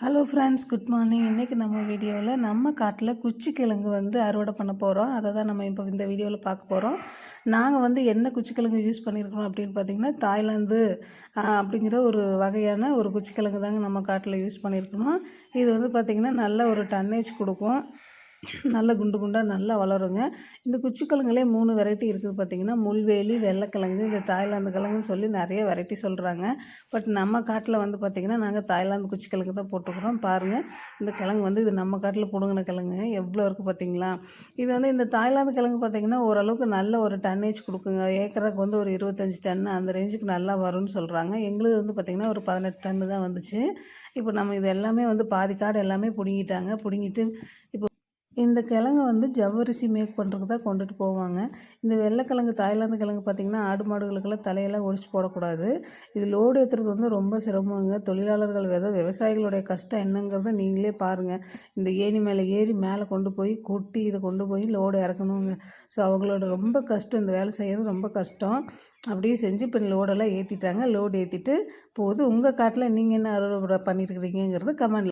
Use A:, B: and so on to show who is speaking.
A: Hello friends good morning இன்றைக்கி நம்ம வீடியோவில் நம்ம காட்டில் குச்சி கிழங்கு வந்து அறுவடை பண்ண போகிறோம் அதை தான் நம்ம இப்போ இந்த வீடியோவில் பார்க்க போகிறோம் நாங்கள் வந்து என்ன குச்சி கிழங்கு யூஸ் பண்ணியிருக்கிறோம் அப்படின்னு பார்த்தீங்கன்னா தாய்லாந்து அப்படிங்கிற ஒரு வகையான ஒரு குச்சி கிழங்கு தாங்க நம்ம காட்டில் யூஸ் பண்ணியிருக்கணும் இது வந்து பார்த்திங்கன்னா நல்ல ஒரு டன்னேஜ் கொடுக்கும். நல்ல குண்டு குண்டாக நல்லா வளருங்க. இந்த குச்சிக்கிழங்குலே மூணு வெரைட்டி இருக்குது பார்த்திங்கன்னா. முள்வேலி வெள்ளைக்கிழங்கு இந்த தாய்லாந்து கிழங்குன்னு சொல்லி நிறைய வெரைட்டி சொல்கிறாங்க பட் நம்ம காட்டில் வந்து பார்த்திங்கன்னா நாங்கள் தாய்லாந்து குச்சிக்கிழங்கு தான் போட்டுக்கிறோம். பாருங்கள் இந்த கிழங்கு வந்து இது நம்ம காட்டில் பிடுங்கின கிழங்கு. எவ்வளோ இருக்குது பார்த்தீங்களா? இது வந்து இந்த தாய்லாந்து கிழங்கு பார்த்திங்கன்னா ஓரளவுக்கு நல்ல ஒரு டன்னேஜ் கொடுக்குங்க. ஏக்கராக்கு வந்து ஒரு இருபத்தஞ்சி டன் அந்த ரேஞ்சுக்கு நல்லா வரும்னு சொல்கிறாங்க எங்களுக்கு வந்து பார்த்திங்கன்னா ஒரு பதினெட்டு டன்னு தான் வந்துச்சு. இப்போ நம்ம இது எல்லாமே வந்து பாதி காடு எல்லாமே பிடுங்கிட்டாங்க. பிடுங்கிட்டு இப்போ இந்த கிழங்கு வந்து ஜவ்வரிசி மேக் பண்ணுறதுக்கு தான் கொண்டுட்டு போவாங்க. இந்த வெள்ளைக்கிழங்கு தாய்லாந்து கிழங்கு பார்த்திங்கன்னா ஆடு மாடுகளுக்கெல்லாம் தலையெல்லாம் ஒடிச்சு போடக்கூடாது. இது லோடு ஏற்றுறது வந்து ரொம்ப சிரமங்க. தொழிலாளர்கள் வித விவசாயிகளுடைய கஷ்டம் என்னங்கிறத நீங்களே பாருங்கள் இந்த ஏணி மேலே ஏறி மேலே கொண்டு போய் கொட்டி இதை கொண்டு போய் லோடு இறக்கணுங்க. ஸோ அவங்களோட ரொம்ப கஷ்டம். இந்த வேலை செய்கிறது ரொம்ப கஷ்டம். அப்படியே செஞ்சு இப்போ லோடெல்லாம் ஏற்றிட்டாங்க லோடு ஏற்றிட்டு போகுது. உங்கள் காட்டில் நீங்கள் என்ன அறுவடை பண்ணியிருக்கிறீங்கிறது கமெண்ட்